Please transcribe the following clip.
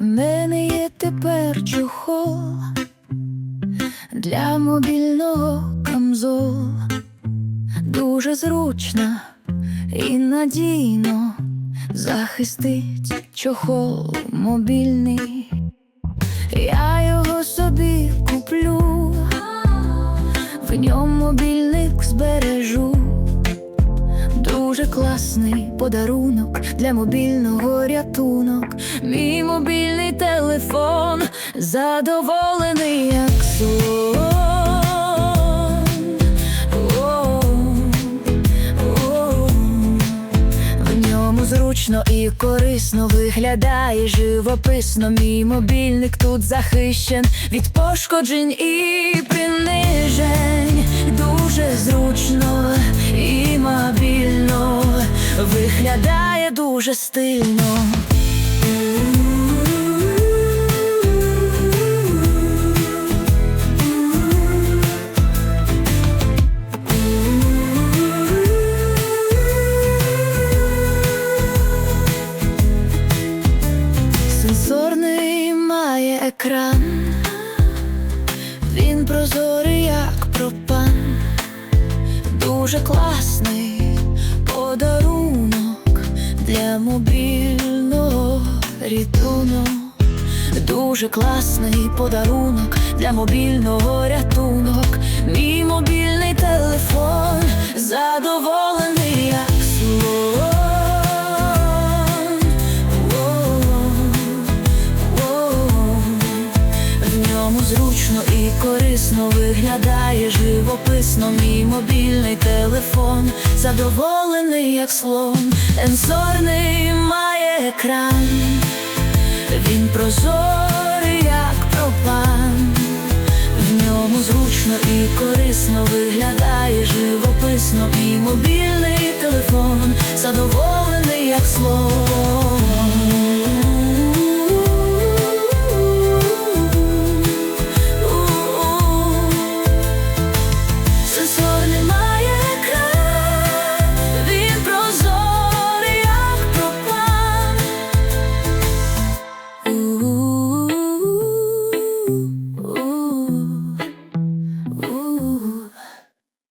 Мене є тепер чохол для мобільного камзол. Дуже зручно і надійно захистить чохол мобільний. Я його собі куплю, в ньому мобільник збережу. Дуже класний подарунок для мобільного рятунок. Задоволений, як о. В ньому зручно і корисно виглядає живописно. Мій мобільник тут захищен від пошкоджень і принижень. Дуже зручно і мобільно виглядає дуже стильно. Екран, він прозорий, як пропан, дуже класний подарунок для мобільного рятунок. Дуже класний подарунок для мобільного рятунок. Мій мобільний телефон задоволений, зручно і корисно виглядає живописно мій мобільний телефон, задоволений, як слон, сенсорний має екран, він прозорий, як пропан. В ньому зручно і корисно виглядає живописно мій мобільний телефон, задоволений, як слон.